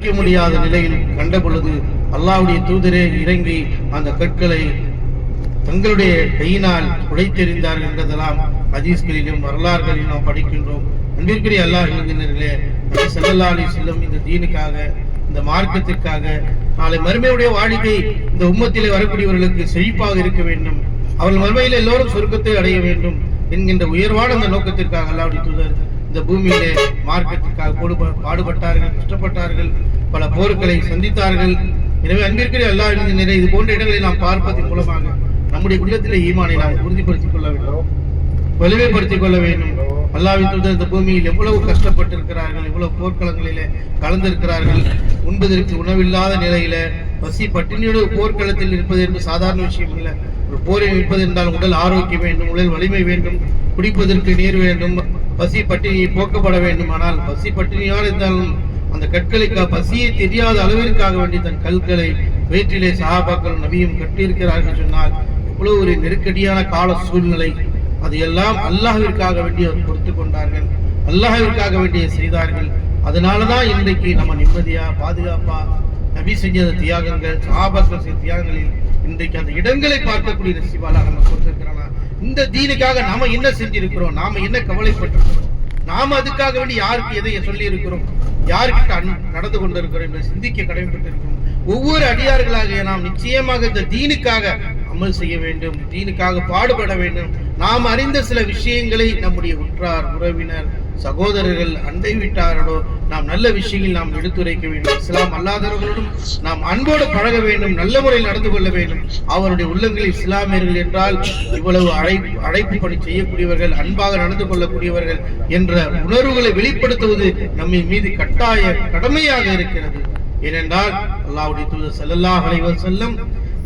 உடைக்க முடியாத நிலையில் கண்ட பொழுது தூதரே இறங்கி அந்த கற்களை தங்களுடைய கையினால் உடைத்தெறிந்தார்கள் என்றதெல்லாம் ஹதீஸ்களிலும் வரலாறுகளிலும் நாம் படிக்கின்றோம். அன்பிற்குரிய அல்லாஹ் இளைஞர்களே நபி செல்லும் இந்த தீனுக்காக இந்த மார்க்கத்திற்காக நாளை மறுமையுடைய வாழ்க்கை இந்த உம்மத்திலே வரக்கூடியவர்களுக்கு செழிப்பாக இருக்க வேண்டும். அவர்கள் மறுமையில் எல்லோரும் சொர்க்கத்தை அடைய வேண்டும் என்கின்ற உயர்வான அந்த நோக்கத்திற்காக அல்லாவுடைய தூதர் இந்த பூமியிலே மார்க்கெட்டிற்காக பாடுபட்டார்கள் கஷ்டப்பட்டார்கள் பல போர்களை சந்தித்தார்கள். எனவே அங்கிருக்கிற எல்லா நிறைய இது போன்ற இடங்களை நாம் பார்ப்பதன் மூலமாக நம்முடைய உள்ளத்திலே ஈமானை நாம் உறுதிப்படுத்திக் கொள்ள வேண்டும். வலிமைப்படுத்திக் கொள்ள வேண்டும். அல்லாவின் தூதர் இந்த பூமியில் எவ்வளவு கஷ்டப்பட்டிருக்கிறார்கள் எவ்வளவு போர்க்களங்களிலே கலந்திருக்கிறார்கள். உண்பதற்கு உணவில்லாத நிலையில பசி பட்டினியோடு போர்க்களத்தில் இருப்பது என்று சாதாரண விஷயம் இல்லை. ஒரு போரில் நிற்பது என்றால் உடல் ஆரோக்கியம் வேண்டும் உடல் வலிமை வேண்டும் குடிப்பதற்கு நீர் வேண்டும். பசி பட்டினி போக்கப்பட வேண்டுமானால் பசி பட்டினியாக இருந்தாலும் அந்த கற்களுக்கு பசியை தெரியாத அளவிற்காக வேண்டி தன் கற்களை வயிற்றிலே சகாபாக்கள் நபியும் கட்டியிருக்கிறார்கள் சொன்னால் எவ்வளவு ஒரு நெருக்கடியான கால சூழ்நிலை அதையெல்லாம் அல்லாஹிற்காக வேண்டி அவர் பொறுத்து கொண்டார்கள். அல்லாஹிற்காக வேண்டிய செய்தார்கள். அதனால தான் இன்றைக்கு நம்ம நிம்மதியா பாதுகாப்பா நபி செஞ்ச தியாகங்கள் சகாபாக்கள் செய்த தியாகங்களில் இன்றைக்கு அந்த இடங்களை பார்க்கக்கூடிய நசிபாலா நம்ம கொடுத்திருக்கிறானா இந்த தீனுக்காக நாம என்ன செஞ்சிருக்கிறோம்? நாம என்ன கவலைப்பட்டிருக்கிறோம்? நாம அதுக்காக வேண்டி யாருக்கு எதை சொல்லி இருக்கிறோம் யாருக்கிட்ட நடந்து கொண்டிருக்கிறோம்? என்று சிந்திக்க கடமைப்பட்டிருக்கிறோம். ஒவ்வொரு அடியார்களாக நாம் நிச்சயமாக இந்த தீனுக்காக அமல் செய்ய வேண்டும். தீனுக்காக பாடுபட வேண்டும். நாம் அறிந்த சில விஷயங்களை நம்முடைய உற்றார் உறவினர் சகோதரர்கள் அண்டை வீட்டாரோடு நாம் நல்ல விஷயங்கள் நாம் எடுத்துரைக்க வேண்டும். இஸ்லாம் அல்லாதவர்களோடும் நாம் அன்போடு பழக வேண்டும் நல்ல முறையில் நடந்து கொள்ள வேண்டும். அவருடைய உள்ளங்களில் இஸ்லாமியர்கள் என்றால் இவ்வளவு அழைப்பு அழைப்பு பணி செய்யக்கூடியவர்கள் அன்பாக நடந்து கொள்ளக்கூடியவர்கள் என்ற உணர்வுகளை வெளிப்படுத்துவது நம்மை மீது கட்டாய கடமையாக இருக்கிறது. ஏனென்றால் அல்லாவுடைய தூதர் செல்லல்லா அலைவர் வஸல்லம்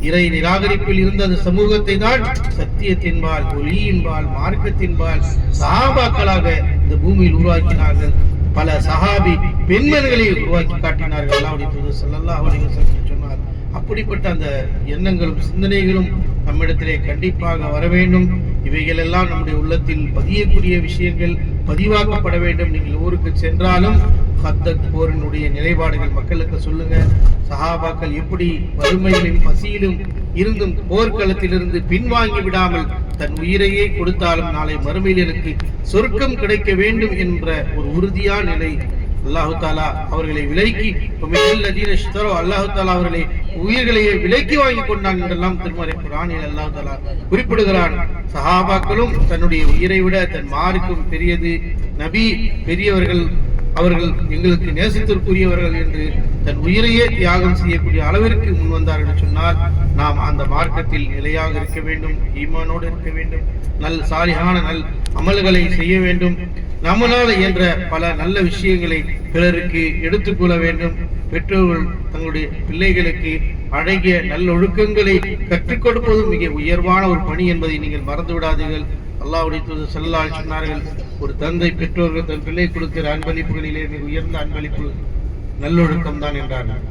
இறை நிராகரிப்பில் இருந்த அந்த சமூகத்தை தான் சத்தியத்தின்பால் ஒளியின்பால் மார்க்கத்தின்பால் சஹாபாக்களாக இந்த பூமியில் உருவாக்கினார்கள். பல சஹாபி பெண்மணிகளை உருவாக்கி காட்டினார்கள். அல்லாஹ்வுடைய தூதர் ஸல்லல்லாஹு அலைஹி சொன்னார். அப்படிப்பட்ட அந்த எண்ணங்களும் சிந்தனைகளும் நம்மிடத்திலே கண்டிப்பாக வர வேண்டும். இவைகள் எல்லாம் நம்முடைய உள்ளத்தில் பதியக்கூடிய விஷயங்கள் பதிவாக்கப்பட வேண்டும். நீங்கள் ஊருக்கு சென்றாலும் கத்தக் போரினுடைய நிலைப்பாடுகள் மக்களுக்கு சொல்லுங்க. சஹாபாக்கள் எப்படி வறுமையிலும் பசியிலும் இருந்தும் போர்க்களத்திலிருந்து பின்வாங்கி விடாமல் தன் உயிரையே கொடுத்தாலும் நாளை மறுமையில் எனக்கு சொர்க்கம் கிடைக்க வேண்டும் என்ற ஒரு உறுதியான நிலை அல்லாஹு தாலா அவர்களை விலைக்கு அல்லாஹு தாலா அவர்களை உயிர்களையே விலைக்கு வாங்கி கொண்டான் என்றெல்லாம் திருமறை குரானில் அல்லாஹு தாலா குறிப்பிடுகிறான். சஹாபாக்களும் தன்னுடைய உயிரை விட தன் மாருக்கும் பெரியது. நபி பெரியவர்கள் அவர்கள் எங்களுக்கு நேசத்திற்குரியவர்கள் என்று தன் உயிரையே தியாகம் செய்யக்கூடிய அளவிற்கு முன் வந்தார்கள் என்று சொன்னால் நாம் அந்த மார்க்கத்தில் நிலையாக இருக்க வேண்டும் ஈமானோடு இருக்க வேண்டும் நல் சாலிகான நல் அமல்களை செய்ய வேண்டும். நம்மளால் என்ற பல நல்ல விஷயங்களை பிறருக்கு எடுத்துக்கொள்ள வேண்டும். பெற்றோர்கள் தங்களுடைய பிள்ளைகளுக்கு அழகிய நல்லொழுக்கங்களை கற்றுக் கொடுப்பதும் மிக உயர்வான ஒரு பணி என்பதை நீங்கள் மறந்து விடாதீர்கள் அல்லாஹ்வுடைய தூதர் ஸல்லல்லாஹு சொன்னார்கள் ஒரு தந்தை பெற்றோர்கள் தன் பிள்ளை கொடுக்கிற அன்பளிப்புகளிலே மிக உயர்ந்த அன்பளிப்பு நல்லொழுக்கம் தான் என்றார்கள்.